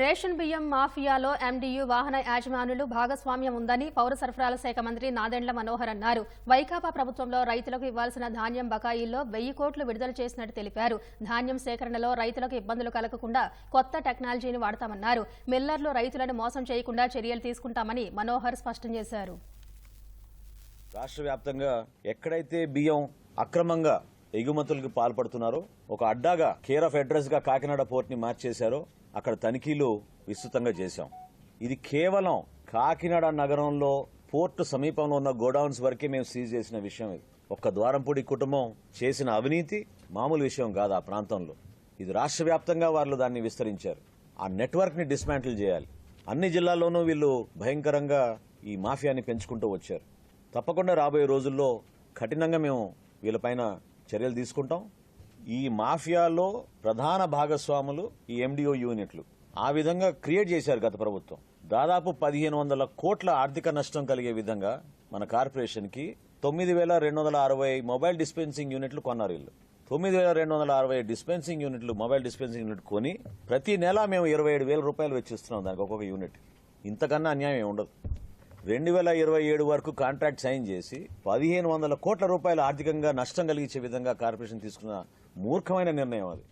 Ration బియ్యం మాఫియాలో MDU వాహన యాజమానులు భాగస్వామ్యం ఉందని పౌర సరఫరాల శాఖ మంత్రి నాదెండ్ల మనోహర్ అన్నారు. వైకాపా ప్రభుత్వంలో రైతులకు ఇవ్వాల్సిన ధాన్యం బకాయిల్లో వెయ్యి కోట్లు విడుదల చేసినట్టు తెలిపారు. ధాన్యం సేకరణలో రైతులకు ఇబ్బందులు కలగకుండా కొత్త టెక్నాలజీని వాడతామన్నారు. మిల్లర్లు రైతులను మోసం చేయకుండా చర్యలు తీసుకుంటామని మనోహర్ స్పష్టం చేశారు. రాష్ట్ర వ్యాప్తంగా ఎక్కడైతే బియ్యం అక్రమంగా ఎగుమతులకు పాల్పడుతున్నారో ఒక అడ్డాగా కేర్ ఆఫ్ అడ్రస్గా కాకినాడ పోర్ట్ని మార్చేశారో అక్కడ తనిఖీలు విస్తృతంగా చేశాం. ఇది కేవలం కాకినాడ నగరంలో పోర్టు సమీపంలో ఉన్న గోడౌన్స్ వరకే మేము సీజ్ చేసిన విషయం ఇది. ఒక్క ద్వారంపూడి కుటుంబం చేసిన అవినీతి మామూలు విషయం కాదు ఆ ప్రాంతంలో. ఇది రాష్ట్ర వ్యాప్తంగా వాళ్ళు దాన్ని విస్తరించారు. ఆ నెట్వర్క్ని డిస్మాంటిల్ చేయాలి. అన్ని జిల్లాల్లోనూ వీళ్ళు భయంకరంగా ఈ మాఫియాని పెంచుకుంటూ వచ్చారు. తప్పకుండా రాబోయే రోజుల్లో కఠినంగా మేము వీళ్ళపైన చర్యలు తీసుకుంటాం. ఈ మాఫియాలో ప్రధాన భాగస్వాములు ఈ ఎండిఓ యూనిట్లు. ఆ విధంగా క్రియేట్ చేశారు గత ప్రభుత్వం. దాదాపు పదిహేను వందల కోట్ల ఆర్థిక నష్టం కలిగే విధంగా మన కార్పొరేషన్కి తొమ్మిది వేల రెండు వందల అరవై మొబైల్ డిస్పెన్సింగ్ యూనిట్లు కొన్నారు వీళ్ళు. తొమ్మిది వేల రెండు వందల అరవై డిస్పెన్సింగ్ యూనిట్లు మొబైల్ డిస్పెన్సింగ్ యూనిట్ కొని ప్రతి నెల మేము ఇరవై ఏడు వేల రూపాయలు వెచ్చిస్తున్నాం దానికి ఒక్కొక్క యూనిట్. ఇంతకన్నా అన్యాయం ఉండదు. రెండు వేల ఇరవై ఏడు వరకు కాంట్రాక్ట్ సైన్ చేసి పదిహేను వందల కోట్ల రూపాయలు ఆర్థికంగా నష్టం కలిగించే విధంగా కార్పొరేషన్ తీసుకున్న మూర్ఖమైన నిర్ణయం అది.